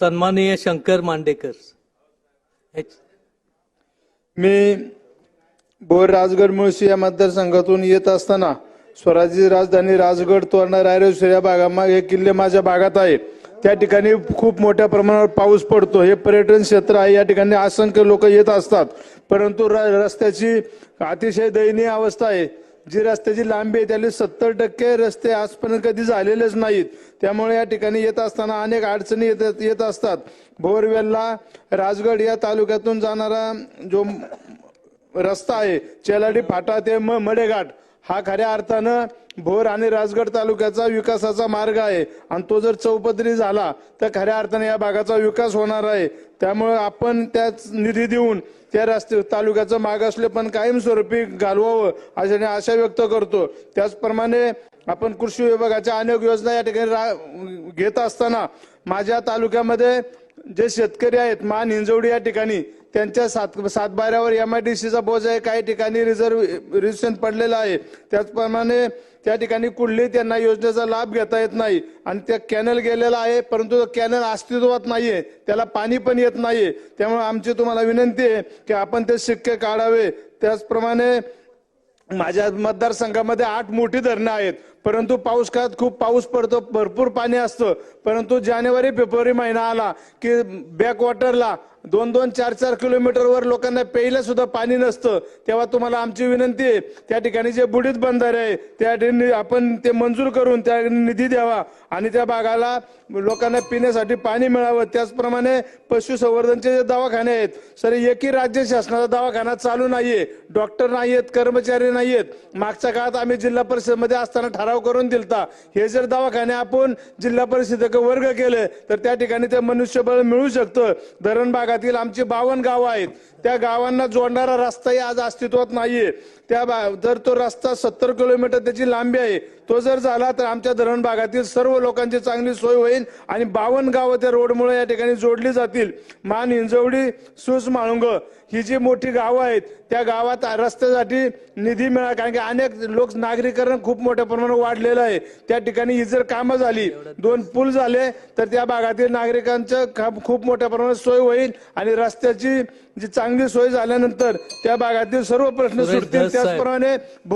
सन्माननीय शंकर मांडेकर मी बोर राजगड मुळशी या मतदारसंघातून येत असताना स्वराज्य राजधानी राजगड तोरणा रायरेश्वर या भागामा हे किल्ले माझ्या भागात आहे त्या ठिकाणी खूप मोठ्या प्रमाणावर पाऊस पडतो. हे पर्यटन क्षेत्र आहे. या ठिकाणी असंख्य लोक येत असतात. परंतु र- रस्त्याची अतिशय दयनीय अवस्था आहे. जी रस्त्याची लांबी आहे त्याला सत्तर टक्के रस्ते आजपर्यंत कधी झालेलेच नाहीत. त्यामुळे या ठिकाणी येत असताना अनेक अडचणी येत येत असतात. भोरवेलला राजगड या तालुक्यातून जाणारा जो रस्ता आहे चेलाडी फाटा ते म मडेघाट हा खऱ्या अर्थानं भोर आणि राजगड तालुक्याचा विकासाचा मार्ग आहे. आणि तो जर चौपदरी झाला तर खऱ्या अर्थाने या भागाचा विकास होणार आहे. त्यामुळे आपण त्याच निधी देऊन त्या रस्ते तालुक्याचं मागासले पण कायमस्वरूपी घालवावं अशाने आशा व्यक्त करतो. त्याचप्रमाणे आपण कृषी विभागाच्या अनेक योजना या ठिकाणी रा- घेत असताना माझ्या तालुक्यामध्ये जे शेतकरी आहेत मान हिंजवडी या ठिकाणी त्यांच्या सात सातबाऱ्यावर एम आय डी सीचा बोज आहे. काही ठिकाणी रिझर्व रिझर्वेशन पडलेलं आहे. त्याचप्रमाणे त्या ठिकाणी कुठलीही त्यांना योजनेचा लाभ घेता येत नाही. आणि त्या कॅनल गेलेला आहे परंतु कॅनल अस्तित्वात नाहीये. त्याला पाणी पण येत नाहीये. त्यामुळे आमची तुम्हाला विनंती आहे की आपण ते शिक्के काढावे. त्याचप्रमाणे माझ्या मतदारसंघामध्ये आठ मोठी धरणं आहेत. परंतु पाऊस काळात खूप पाऊस पडतो भरपूर पाणी असतं. परंतु जानेवारी फेब्रुवारी महिना आला की बॅकवॉटरला दोन दोन चार चार किलोमीटरवर लोकांना प्यायला सुद्धा पाणी नसतं. तेव्हा तुम्हाला आमची विनंती आहे त्या ठिकाणी जे बुडीत बंधारे आहे त्या ठिकाणी आपण ते मंजूर करून त्या निधी द्यावा आणि त्या भागाला लोकांना पिण्यासाठी पाणी मिळावं. त्याचप्रमाणे पशुसंवर्धनचे जे दवाखाने आहेत सर एकही राज्य शासनाचा दवाखाना चालू नाहीये. डॉक्टर नाहीयेत कर्मचारी नाहीयेत. मागच्या काळात आम्ही जिल्हा परिषदमध्ये असताना ठराव करून दिलता. हे जर दवाखाने आपण जिल्हा परिषदेकडे वर्ग केले तर त्या ठिकाणी ते मनुष्यबळ मिळू शकतं. धरण भागातील आमची बावन्न गावं आहेत. त्या गावांना जोडणारा रस्ताही आज अस्तित्वात नाहीये. त्या जर तो रस्ता सत्तर किलोमीटर त्याची लांबी आहे तो जर झाला तर आमच्या धरण भागातील सर्व लोकांची चांगली सोय होईल आणि बावन्न गावं त्या रोडमुळे या ठिकाणी जोडली जातील. मान हिंजवडी सुस माळुंग ही जी मोठी गावं आहेत त्या गावात रस्त्यासाठी निधी मिळाला कारण की अनेक लोक नागरीकरण खूप मोठ्या प्रमाणात वाढलेलं आहे त्या ठिकाणी ही जर कामं झाली दोन पूल झाले तर त्या भागातील नागरिकांचं खूप मोठ्या प्रमाणात सोय होईल आणि रस्त्याची जी चांगली सोय झाल्यानंतर त्या भागातील सर्व प्रश्न सुटतील. त्याचप्रमाणे